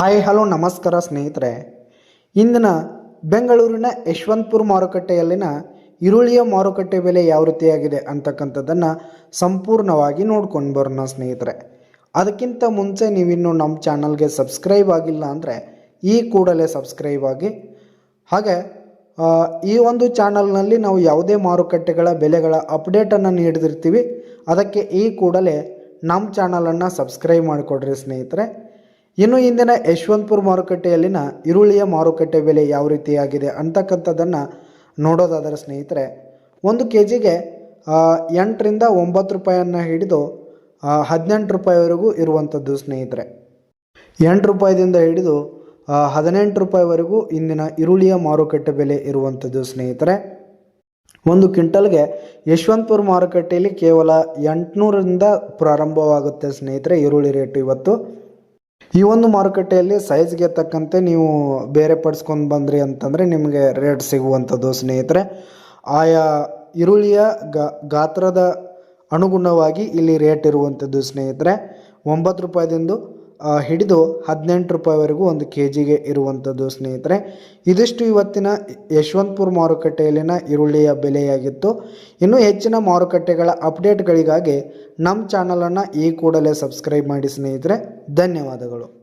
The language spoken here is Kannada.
ಹಾಯ್, ಹಲೋ, ನಮಸ್ಕಾರ ಸ್ನೇಹಿತರೆ. ಇಂದಿನ ಬೆಂಗಳೂರಿನ ಯಶವಂತಪುರ ಮಾರುಕಟ್ಟೆಯಲ್ಲಿನ ಈರುಳ್ಳಿಯ ಮಾರುಕಟ್ಟೆ ಬೆಲೆ ಯಾವ ರೀತಿಯಾಗಿದೆ ಅಂತಕ್ಕಂಥದ್ದನ್ನು ಸಂಪೂರ್ಣವಾಗಿ ನೋಡ್ಕೊಂಡು ಬರೋಣ ಸ್ನೇಹಿತರೆ. ಅದಕ್ಕಿಂತ ಮುಂಚೆ ನೀವಿನ್ನು ನಮ್ಮ ಚಾನಲ್ಗೆ ಸಬ್ಸ್ಕ್ರೈಬ್ ಆಗಿಲ್ಲ ಅಂದರೆ ಈ ಕೂಡಲೇ ಸಬ್ಸ್ಕ್ರೈಬ್ ಆಗಿ. ಹಾಗೆ ಈ ಒಂದು ಚಾನಲ್ನಲ್ಲಿ ನಾವು ಯಾವುದೇ ಮಾರುಕಟ್ಟೆಗಳ ಬೆಲೆಗಳ ಅಪ್ಡೇಟನ್ನು ನೀಡಿದಿರ್ತೀವಿ. ಅದಕ್ಕೆ ಈ ಕೂಡಲೇ ನಮ್ಮ ಚಾನಲನ್ನು ಸಬ್ಸ್ಕ್ರೈಬ್ ಮಾಡಿಕೊಡ್ರಿ ಸ್ನೇಹಿತರೆ. ಇನ್ನು ಇಂದಿನ ಯಶವಂತಪುರ ಮಾರುಕಟ್ಟೆಯಲ್ಲಿನ ಈರುಳ್ಳಿಯ ಮಾರುಕಟ್ಟೆ ಬೆಲೆ ಯಾವ ರೀತಿಯಾಗಿದೆ ಅಂತಕ್ಕಂಥದ್ದನ್ನು ನೋಡೋದಾದರೆ ಸ್ನೇಹಿತರೆ, ಒಂದು ಕೆ ಜಿಗೆ ಎಂಟರಿಂದ ಒಂಬತ್ತು ರೂಪಾಯಿಯನ್ನು ಹಿಡಿದು ಹದಿನೆಂಟು ರೂಪಾಯಿವರೆಗೂ ಇರುವಂಥದ್ದು ಸ್ನೇಹಿತರೆ. ಎಂಟು ರೂಪಾಯಿದಿಂದ ಹಿಡಿದು ಹದಿನೆಂಟು ರೂಪಾಯಿವರೆಗೂ ಇಂದಿನ ಈರುಳ್ಳಿಯ ಮಾರುಕಟ್ಟೆ ಬೆಲೆ ಇರುವಂಥದ್ದು ಸ್ನೇಹಿತರೆ. ಒಂದು ಕ್ವಿಂಟಲ್ಗೆ ಯಶವಂತಪುರ ಮಾರುಕಟ್ಟೆಯಲ್ಲಿ ಕೇವಲ ಎಂಟುನೂರರಿಂದ ಪ್ರಾರಂಭವಾಗುತ್ತೆ ಸ್ನೇಹಿತರೆ ಈರುಳ್ಳಿ ರೇಟು ಇವತ್ತು. ಈ ಒಂದು ಮಾರುಕಟ್ಟೆಯಲ್ಲಿ ಸೈಜ್ಗೆ ತಕ್ಕಂತೆ ನೀವು ಬೇರೆ ಪಡಿಸ್ಕೊಂಡು ಬಂದ್ರಿ ಅಂತಂದರೆ ನಿಮಗೆ ರೇಟ್ ಸಿಗುವಂಥದ್ದು ಸ್ನೇಹಿತರೆ. ಆಯಾ ಈರುಳ್ಳಿಯ ಗಾತ್ರದ ಅನುಗುಣವಾಗಿ ಇಲ್ಲಿ ರೇಟ್ ಇರುವಂಥದ್ದು ಸ್ನೇಹಿತರೆ. ಒಂಬತ್ತು ರೂಪಾಯಿದಿಂದ ಹಿಡಿದು ಹದಿನೆಂಟು ರೂಪಾಯಿವರೆಗೂ ಒಂದು ಕೆ ಜಿಗೆ ಇರುವಂಥದ್ದು ಸ್ನೇಹಿತರೆ. ಇದಿಷ್ಟು ಇವತ್ತಿನ ಯಶವಂತಪುರ ಮಾರುಕಟ್ಟೆಯಲ್ಲಿನ ಈರುಳ್ಳಿಯ ಬೆಲೆಯಾಗಿತ್ತು. ಇನ್ನೂ ಹೆಚ್ಚಿನ ಮಾರುಕಟ್ಟೆಗಳ ಅಪ್ಡೇಟ್ಗಳಿಗಾಗಿ ನಮ್ಮ ಚಾನಲನ್ನು ಈ ಕೂಡಲೇ ಸಬ್ಸ್ಕ್ರೈಬ್ ಮಾಡಿ ಸ್ನೇಹಿತರೆ. ಧನ್ಯವಾದಗಳು.